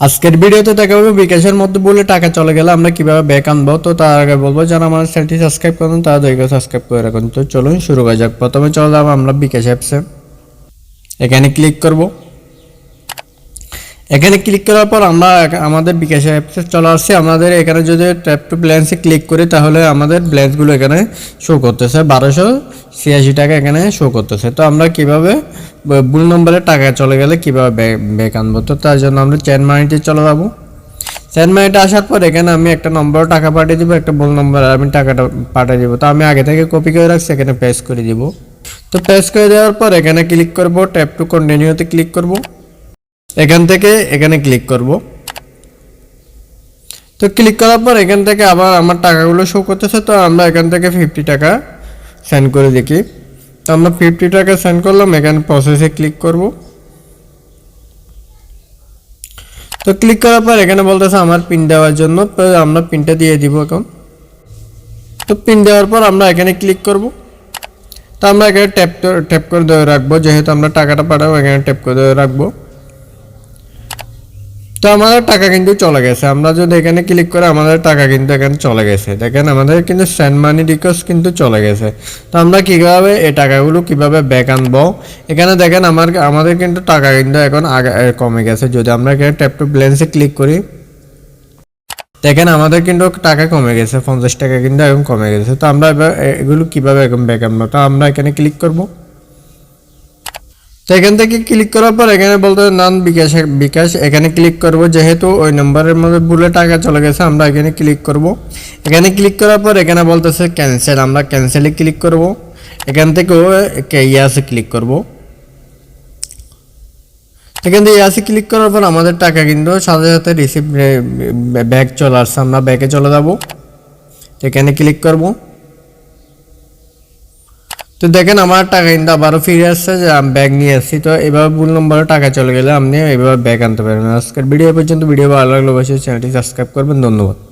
আজকের ভিডিওতে দেখা হবে বিকাশের মধ্যে বলে টাকা চলে গেলে আমরা কীভাবে ব্যাক আনব। তো তার আগে বলব, যারা আমার চ্যানেলটি সাবস্ক্রাইব করেন তারা দয়া সাবস্ক্রাইব করে রাখুন। তো চলুন শুরু করা যাক। প্রথমে চলে যাব আমরা বিকাশ অ্যাপসে। এখানে ক্লিক করব। এখানে ক্লিক করার পর আমরা আমাদের বিকাশ অ্যাপসে চলে আসছি। আমাদের এখানে যদি ট্যাপ টু ব্যালেন্সে ক্লিক করি, তাহলে আমাদের ব্যালেন্সগুলো এখানে শো করতেছে। বারোশো ছিয়াশি টাকা এখানে শো করতেছে। তো আমরা কীভাবে ভুল নম্বরে টাকা চলে গেলে কীভাবে ব্যাক আনব? তো তার জন্য আমরা চেন মানিতে চলে যাব। চেন মানিতে আসার পর এখানে আমি একটা নম্বর টাকা পাঠিয়ে দিব, একটা ভুল নম্বরে আমি টাকাটা পাঠিয়ে দিব। তো আমি আগে থেকে কপি করে রাখছি, এখানে পেস্ট করে দিব। তো পেস্ট করে দেওয়ার পর এখানে ক্লিক করব ট্যাপ টু কন্টিনিউতে ক্লিক করব। এখান থেকে এখানে ক্লিক করব। তো ক্লিক করার পর এখান থেকে আবার আমার টাকাগুলো শো করতেছে, তো আমরা এখান থেকে ফিফটি টাকা সেন্ড করে দেখি। তো আমরা ফিফটি টাকা সেন্ড করলাম, এখানে প্রসেসে ক্লিক করব। তো ক্লিক করার পর এখানে বলতেছে আমার পিন দেওয়ার জন্য, তো আমরা পিনটা দিয়ে দিব এখন। তো পিন দেওয়ার পর আমরা এখানে ক্লিক করব। তো আমরা এখানে ট্যাপ ট্যাপ করে রাখব, যেহেতু আমরা টাকাটা পাঠাবো, এখানে ট্যাপ করে রাখব। তো আমাদের টাকা কিন্তু চলে গেছে। আমরা যদি এখানে ক্লিক করে আমাদের টাকা কিন্তু এখানে চলে গেছে। দেখেন, আমাদের কিন্তু সেন্ড মানি রিকোয়েস্ট কিন্তু চলে গেছে। তো আমরা কীভাবে এই টাকাগুলো কীভাবে ব্যাক আনব? এখানে দেখেন, আমার, আমাদের কিন্তু টাকা কিন্তু এখন আগে কমে গেছে। যদি আমরা এখানে ট্যাপ টু ব্যালেন্সে ক্লিক করি, দেখেন, আমাদের কিন্তু টাকা কমে গেছে। পঞ্চাশ টাকা কিন্তু এখন কমে গেছে। তো আমরা এবার এগুলো কীভাবে এখন ব্যাক আনব? তো আমরা এখানে ক্লিক করব। তো এখান থেকে ক্লিক করার পর এখানে বলতে নান বিকাশ বিকাশ এখানে ক্লিক করব, যেহেতু ওই নম্বরের মধ্যে ভুলে টাকা চলে গেছে, আমরা এখানে ক্লিক করব। এখানে ক্লিক করার পর এখানে বলতেছে ক্যান্সেল আমরা ক্যান্সেলে ক্লিক করব। এখান থেকে ইয়াসে ক্লিক করব। এখান থেকে ইয়াসে ক্লিক করার পর আমাদের টাকা কিন্তু সাথে সাথে রিসিভ ব্যাগ চলে আসছে, আমরা ব্যাগে চলে যাব। এখানে ক্লিক করব। তো দেখেন আমার টাকা কিন্তু আবারও ফিরে আসছে যে আমি ব্যাগ নিয়ে আসছি। তো এবার ভুল নম্বরে টাকা চলে গেলে আপনি এবার ব্যাগ আনতে পারবেন। আজকের ভিডিও পর্যন্ত ভিডিও ভালো লাগলে অবশ্যই চ্যানেলটি সাবস্ক্রাইব করবেন। ধন্যবাদ।